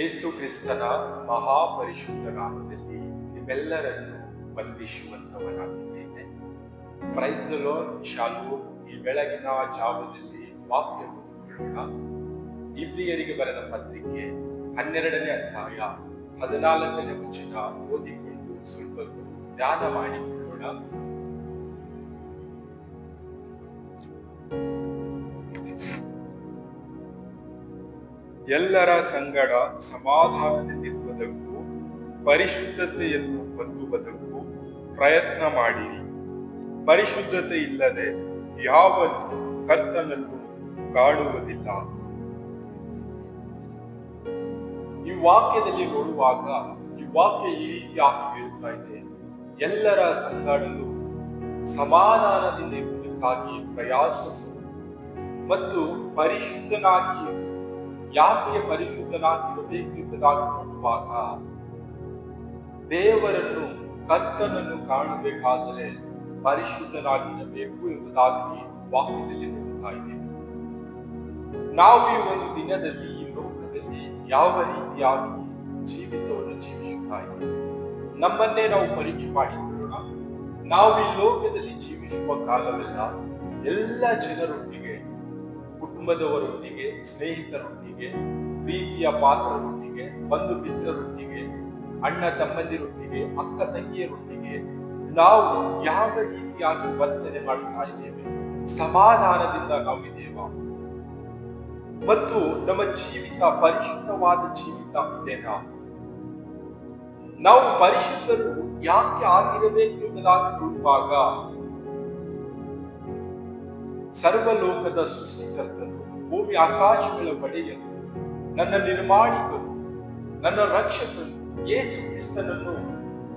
ಯೇಸು ಕ್ರಿಸ್ತನ ಮಹಾಪರಿಶುದ್ಧ ನಾಮದಲ್ಲಿ ನಿಮ್ಮೆಲ್ಲರನ್ನು ವಂದಿಸುವಂತವನಾಗಿದ್ದೇನೆ ಪ್ರೈಸ್ ಲೋನ್ ಶಾಲು, ಈ ಬೆಳಗಿನ ಜಾವದಲ್ಲಿ ವಾಕ್ಯ ಓದಿಕೊಳ್ಳೋಣ ಇಬ್ರಿಯರಿಗೆ ಬರೆದ ಪತ್ರಿಕೆ ಹನ್ನೆರಡನೇ ಅಧ್ಯಾಯ, ಹದಿನಾಲ್ಕನೇ ವಚನ ಓದಿಕೊಂಡು ಸ್ವಲ್ಪ ಧ್ಯಾನ ಮಾಡಿಕೊಳ್ಳೋಣ. ಎಲ್ಲರ ಸಂಗಡ ಸಮಾಧಾನದಿಂದಿರುವುದಕ್ಕೂ ಪರಿಶುದ್ಧತೆಯನ್ನು ಹೊಂದುವುದಕ್ಕೂ ಪ್ರಯತ್ನ ಮಾಡಿರಿ. ಪರಿಶುದ್ಧತೆ ಇಲ್ಲದೆ ಯಾವ ಕರ್ತನನ್ನು ಕಾಣುವುದಿಲ್ಲ. ಈ ವಾಕ್ಯದಲ್ಲಿ ನೋಡುವಾಗ, ಈ ವಾಕ್ಯ ಈ ರೀತಿಯಾಗಿ ಹೇಳುತ್ತಾ ಇದೆ. ಎಲ್ಲರ ಸಂಗಡಲು ಸಮಾಧಾನದಿಂದ ಇರುವುದಕ್ಕಾಗಿ ಪ್ರಯಾಸ ಮತ್ತು ಪರಿಶುದ್ಧನಾಗಿ ಯಾಕೆ ಪರಿಶುದ್ಧನಾಗಿರಬೇಕು ಎಂಬುದಾಗಿ ನೋಡುವಾಗ ದೇವರನ್ನು ಕರ್ತನನ್ನು ಕಾಣಬೇಕಾದರೆ ಪರಿಶುದ್ಧನಾಗಿರಬೇಕು ಎಂಬುದಾಗಿ ವಾಕ್ಯದಲ್ಲಿ ಹೋಗ್ತಾ ಇದೆ. ನಾವು ಈ ಒಂದು ದಿನದಲ್ಲಿ, ಈ ಲೋಕದಲ್ಲಿ ಯಾವ ರೀತಿಯಾಗಿ ಜೀವಿತವನ್ನು ಜೀವಿಸುತ್ತಾ ಇದ್ದೇವೆ? ನಮ್ಮನ್ನೇ ನಾವು ಪರೀಕ್ಷೆ ಮಾಡಿಕೊಳ್ಳೋಣ. ನಾವು ಈ ಲೋಕದಲ್ಲಿ ಜೀವಿಸುವ ಕಾಲವೆಲ್ಲ ಎಲ್ಲ ಜನರೊಟ್ಟಿಗೆ ಕುಟುಂಬದವರೊಟ್ಟಿಗೆ, ಸ್ನೇಹಿತರೊಟ್ಟಿಗೆ, ಪ್ರೀತಿಯ ಪಾತ್ರರೊಟ್ಟಿಗೆ ಬಂಧು ಮಿತ್ರರೊಟ್ಟಿಗೆ ಅಣ್ಣ ತಮ್ಮಂದಿರೊಟ್ಟಿಗೆ, ಅಕ್ಕ ತಂಗಿಯರೊಟ್ಟಿಗೆ ನಾವು ಯಾವ ರೀತಿಯಾಗಿ ವರ್ತನೆ ಮಾಡ್ತಾ ಇದ್ದೇವೆ, ಸಮಾಧಾನದಿಂದ ನಾವು ಇದ್ದೇವಾ? ಮತ್ತು ನಮ್ಮ ಜೀವಿತ, ಪರಿಶುದ್ಧವಾದ ಜೀವಿತ ಇದೆನಾ ನಾವು ಪರಿಶುದ್ಧರು ಯಾಕೆ ಆಗಿರಬೇಕು ಎಂಬುದಾಗಿ ನೋಡುವಾಗ, ಸರ್ವಲೋಕದ ಸೃಷ್ಟಿಕರ್ತನು ಭೂಮಿ ಆಕಾಶಗಳ ಒಡೆಯನು ನನ್ನ ನಿರ್ಮಾಣಿಕನು ನನ್ನ ರಕ್ಷಕನು ಯೇಸು ಕ್ರಿಸ್ತನನ್ನು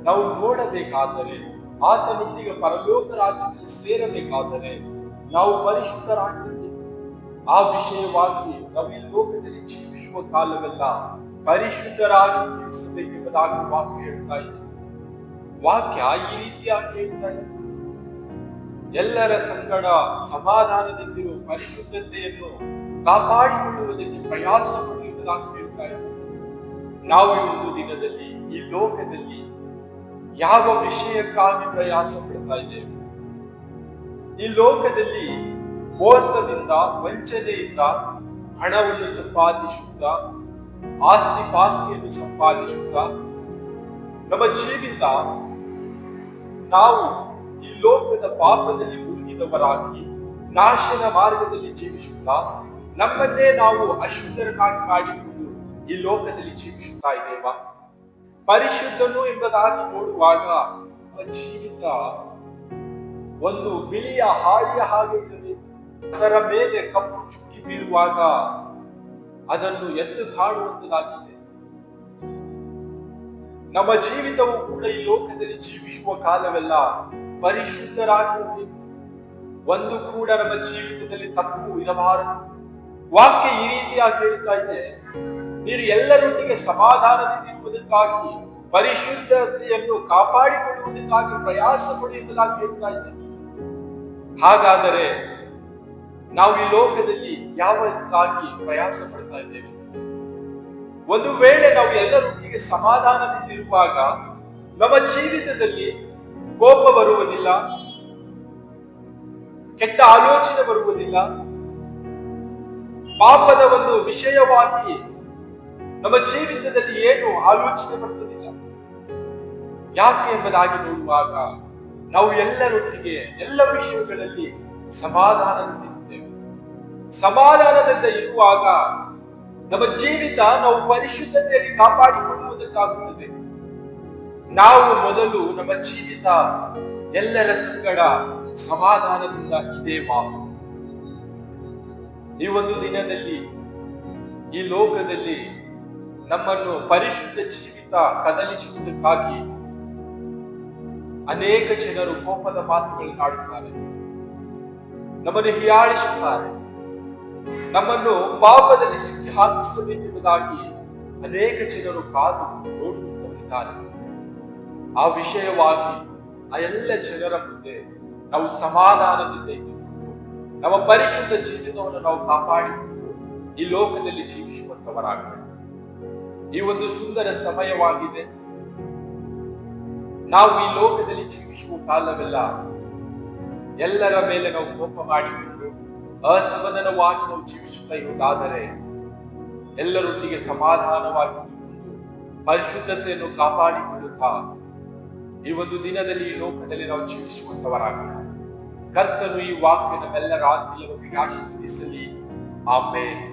ನಾವು ನೋಡಬೇಕಾದರೆ, ಆತನೊಟ್ಟಿಗೆ ಪರಲೋಕ ರಾಜ್ಯದಲ್ಲಿ ಸೇರಬೇಕಾದರೆ ನಾವು ಪರಿಶುದ್ಧರಾಗಿರಬೇಕು ಆ ವಿಷಯವಾಗಿ ನಾವು ಈ ಲೋಕದಲ್ಲಿ ಜೀವಿಸುವ ಕಾಲವೆಲ್ಲ ಪರಿಶುದ್ಧರಾಗಿ ಜೀವಿಸಬೇಕೆಂಬುದಾಗಿ ವಾಕ್ಯ ಹೇಳ್ತಾ ಇದೆ. ವಾಕ್ಯ ಈ ರೀತಿಯಾಗಿ ಹೇಳ್ತಾ ಇದೆ. ಎಲ್ಲರ ಸಂಗಡ ಸಮಾಧಾನದಿಂದಿರುವ ಪರಿಶುದ್ಧತೆಯನ್ನು ಕಾಪಾಡಿಕೊಳ್ಳುವುದಕ್ಕೆ ಪ್ರಯಾಸ ಪಡುವುದಾಗಿ ಹೇಳ್ತಾ ನಾವು ಈ ಒಂದು ದಿನದಲ್ಲಿ, ಈ ಲೋಕದಲ್ಲಿ ಯಾವ ವಿಷಯಕ್ಕಾಗಿ ಪ್ರಯಾಸ ಪಡ್ತಾ ಇದ್ದೇವೆ? ಈ ಲೋಕದಲ್ಲಿ ಮೋಸದಿಂದ, ವಂಚನೆಯಿಂದ ಹಣವನ್ನು ಸಂಪಾದಿಸುತ್ತ ಆಸ್ತಿ ಪಾಸ್ತಿಯನ್ನು ಸಂಪಾದಿಸುತ್ತ, ನಮ್ಮ ಜೀವಿತ ನಾವು ಈ ಲೋಕದ ಪಾಪದಲ್ಲಿ ಮುಳುಗಿದವರಾಗಿ ನಾಶನ ಮಾರ್ಗದಲ್ಲಿ ಜೀವಿಸುತ್ತಾ ನಮ್ಮನ್ನೇ ನಾವು ಅಶುದ್ಧರನ್ನಾಗಿ ಮಾಡಿಕೊಂಡು ಈ ಲೋಕದಲ್ಲಿ ಜೀವಿಸುತ್ತಾ ಇದ್ದೇವಾ? ಪರಿಶುದ್ಧನು ಎಂಬುದಾಗಿ ನೋಡುವಾಗ ಜೀವಿತ ಒಂದು ಬಿಳಿಯ ಹಾಳಿಯ ಹಾಗೆ ಅದರ ಮೇಲೆ ಕಪ್ಪು ಚುಕ್ಕಿ ಬೀಳುವಾಗ ಅದನ್ನು ಎದ್ದು ಕಾಣುವಂತದಾಗಿದೆ. ನಮ್ಮ ಜೀವಿತವು ಕೂಡ ಈ ಲೋಕದಲ್ಲಿ ಜೀವಿಸುವ ಕಾಲವೆಲ್ಲ ಪರಿಶುದ್ಧರಾಗಿರಬೇಕು. ಒಂದು ಕೂಡ ನಮ್ಮ ಜೀವಿತದಲ್ಲಿ ತಪ್ಪು ಇರಬಾರದು. ವಾಕ್ಯ ಈ ರೀತಿಯಾಗಿ ಹೇಳ್ತಾ ಇದೆ. ನೀನು ಎಲ್ಲರೊಟ್ಟಿಗೆ ಸಮಾಧಾನದಿಂದ ಇರುವುದಕ್ಕಾಗಿ, ಪರಿಶುದ್ಧತೆಯನ್ನು ಕಾಪಾಡಿಕೊಳ್ಳುವುದಕ್ಕಾಗಿ ಪ್ರಯಾಸ ಪಡೆಯುವುದಾಗಿ ಹೇಳ್ತಾ ಇದೆ ಹಾಗಾದರೆ ನಾವು ಈ ಲೋಕದಲ್ಲಿ ಯಾವಕ್ಕಾಗಿ ಪ್ರಯಾಸ ಪಡ್ತಾ ಇದ್ದೇವೆ? ಒಂದು ವೇಳೆ ನಾವು ಎಲ್ಲರೊಟ್ಟಿಗೆ ಸಮಾಧಾನದಿಂದಿರುವಾಗ ನಮ್ಮ ಜೀವಿತದಲ್ಲಿ ಕೋಪ ಬರುವುದಿಲ್ಲ, ಕೆಟ್ಟ ಆಲೋಚನೆ ಬರುವುದಿಲ್ಲ ಪಾಪದ ಒಂದು ವಿಷಯವಾಗಿ ನಮ್ಮ ಜೀವಿತದಲ್ಲಿ ಏನು ಆಲೋಚನೆ ಬರ್ತದಿಲ್ಲ ಯಾಕೆ ಎಂಬುದಾಗಿ ನೋಡುವಾಗ ನಾವು ಎಲ್ಲರೊಟ್ಟಿಗೆ ಎಲ್ಲ ವಿಷಯಗಳಲ್ಲಿ ಸಮಾಧಾನದಿಂದಿರುತ್ತೇವೆ ಸಮಾಧಾನದಿಂದ ಇರುವಾಗ ನಮ್ಮ ಜೀವಿತ ನಾವು ಪರಿಶುದ್ಧತೆಯಲ್ಲಿ ಕಾಪಾಡಿಕೊಳ್ಳುವುದಕ್ಕಾಗುತ್ತದೆ. ನಾವು ಮೊದಲು ನಮ್ಮ ಜೀವಿತ ಎಲ್ಲರ ಸಂಗಡ ಸಮಾಧಾನದಿಂದ ಇದೇವಾ ಈ ಒಂದು ದಿನದಲ್ಲಿ ಈ ಲೋಕದಲ್ಲಿ ನಮ್ಮನ್ನು ಪರಿಶುದ್ಧ ಜೀವಿತ ಕದಲಿಸುವುದಕ್ಕಾಗಿ ಅನೇಕ ಜನರು ಕೋಪದ ಮಾತುಗಳನ್ನು ಆಡುತ್ತಾರೆ. ನಮ್ಮನ್ನು ಹೀಯಾಳಿಸುತ್ತಾರೆ. ನಮ್ಮನ್ನು ಪಾಪದಲ್ಲಿ ಸಿಕ್ಕಿ ಹಾಕಿಸಬೇಕೆಂಬುದಾಗಿ ಅನೇಕ ಜನರು ಕಾದು ನೋಡಿಕೊಂಡಿದ್ದಾರೆ ಆ ವಿಷಯವಾಗಿ ಆ ಎಲ್ಲ ಜನರ ಮುಂದೆ ನಾವು ಸಮಾಧಾನದಿಂದ ನಮ್ಮ ಪರಿಶುದ್ಧ ಜೀವಿತವನ್ನು ನಾವು ಕಾಪಾಡಿ ಈ ಲೋಕದಲ್ಲಿ ಜೀವಿಸುವಂತವರಾಗಬೇಕು ಈ ಒಂದು ಸುಂದರ ಸಮಯವಾಗಿದೆ. ನಾವು ಈ ಲೋಕದಲ್ಲಿ ಜೀವಿಸುವ ಕಾಲವೆಲ್ಲ ಎಲ್ಲರ ಮೇಲೆ ನಾವು ಕೋಪ ಮಾಡಿಕೊಂಡು ಅಸಮಾಧಾನವಾಗಿ ನಾವು ಜೀವಿಸುತ್ತಾ ಇರುವುದಾದರೆ ಎಲ್ಲರೊಂದಿಗೆ ಸಮಾಧಾನವಾಗಿ ಪರಿಶುದ್ಧತೆಯನ್ನು ಕಾಪಾಡಿಕೊಳ್ಳುತ್ತಾ ಈ ಒಂದು ದಿನದಲ್ಲಿ ಈ ಲೋಕದಲ್ಲಿ ನಾವು ಜೀವಿಸುವಂತವರಾಗೋಣ ಕರ್ತನು ಈ ವಾಕ್ಯ ನಮ್ಮೆಲ್ಲರ ಆತ್ಮೀಯ ಬಗ್ಗೆ ಆಶೀರ್ವದಿಸಲಿ ಆಮೇಲೆ